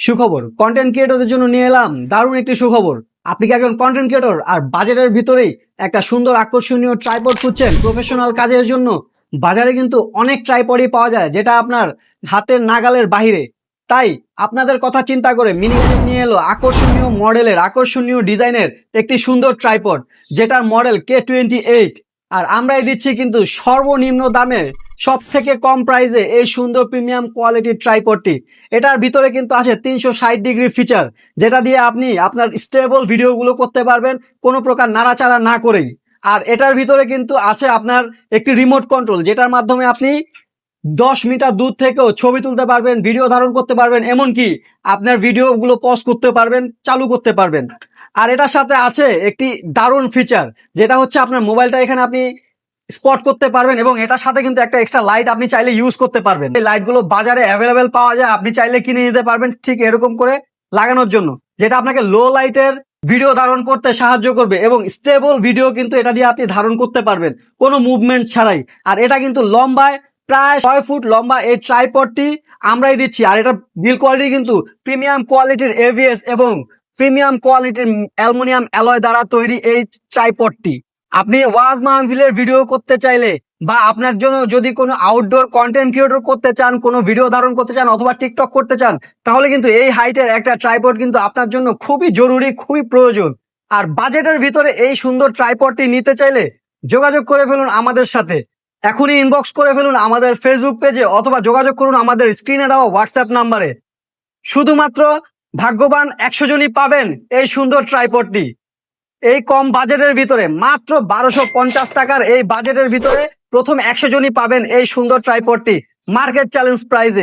সুখবর কন্টেন্ট ক্রিয়েটরদের জন্য নিয়ে এলাম দারুণ একটি সুখবর। আপনি কি একজন কন্টেন্ট ক্রিয়েটর আর বাজারের ভিতরেই একটা সুন্দর আকর্ষণীয় ট্রাইপড খুঁজছেন প্রফেশনাল কাজের জন্য। বাজারে কিন্তু অনেক ট্রাইপডই পাওয়া যায় যেটা আপনার হাতের নাগালের বাইরে তাই আপনাদের কথা চিন্তা করে মিনি নিয়ে এলো আকর্ষণীয় মডেলের, আকর্ষণীয় ডিজাইনের একটি সুন্দর ট্রাইপড যেটার মডেল কে টোয়েন্টি এইট আর আমরাই দিচ্ছি কিন্তু সর্বনিম্ন দামে সব থেকে কম প্রাইসে এই সুন্দর প্রিমিয়াম কোয়ালিটির ট্রাইপডটি এটার ভিতরে কিন্তু আছে তিনশো ষাট ডিগ্রি ফিচার যেটা দিয়ে আপনি আপনার স্টেবল ভিডিওগুলো করতে পারবেন, কোনো প্রকার নাড়াচাড়া না করেই। আর এটার ভিতরে কিন্তু আছে আপনার একটি রিমোট কন্ট্রোল যেটার মাধ্যমে আপনি দশ মিটার দূর থেকেও ছবি তুলতে পারবেন ভিডিও ধারণ করতে পারবেন, এমনকি আপনার ভিডিওগুলো পজ করতে পারবেন, চালু করতে পারবেন। আর এটার সাথে আছে একটি দারুণ ফিচার যেটা হচ্ছে আপনার মোবাইলটা এখানে আপনি স্পট করতে পারবেন এবং এটার সাথে কিন্তু একটা এক্সট্রা লাইট আপনি চাইলে ইউজ করতে পারবেন। এই লাইটগুলো বাজারে অ্যাভেলেবেল পাওয়া যায়, আপনি চাইলে কিনে নিতে পারবেন ঠিক এরকম করে লাগানোর জন্য, যেটা আপনাকে লো লাইটের ভিডিও ধারণ করতে সাহায্য করবে এবং স্টেবল ভিডিও কিন্তু এটা দিয়ে আপনি ধারণ করতে পারবেন কোনো মুভমেন্ট ছাড়াই। আর এটা কিন্তু লম্বায় প্রায় ছয় ফুট লম্বা এই ট্রাইপডটি আমরাই দিচ্ছি। আর এটা বিল কোয়ালিটি কিন্তু প্রিমিয়াম কোয়ালিটির এভিএস এবং প্রিমিয়াম কোয়ালিটির অ্যালুমিনিয়াম অ্যালয় দ্বারা তৈরি এই ট্রাইপডটি আপনি ওয়াজ মাহফিলের ভিডিও করতে চাইলে বা আপনার জন্য যদি কোনো আউটডোর কন্টেন্ট ক্রিয়েটর করতে চান, কোনো ভিডিও ধারণ করতে চান অথবা টিকটক করতে চান, তাহলে কিন্তু এই হাইটের একটা ট্রাইপড কিন্তু আপনার জন্য খুবই জরুরি, খুবই প্রয়োজন। আর বাজেটের ভিতরে এই সুন্দর ট্রাইপডটি নিতে চাইলে যোগাযোগ করে ফেলুন আমাদের সাথে। এখনই ইনবক্স করে ফেলুন আমাদের ফেসবুক পেজে অথবা যোগাযোগ করুন আমাদের স্ক্রিনে দেওয়া হোয়াটসঅ্যাপ নাম্বারে শুধুমাত্র ভাগ্যবান একশো জনই পাবেন এই সুন্দর ট্রাইপডটি এই কম বাজেটের ভিতরে, মাত্র বারোশো পঞ্চাশ টাকার এই বাজেটের ভিতরে প্রথম একশো জনই পাবেন এই সুন্দর ট্রাইপডটি মার্কেট চ্যালেঞ্জ প্রাইজে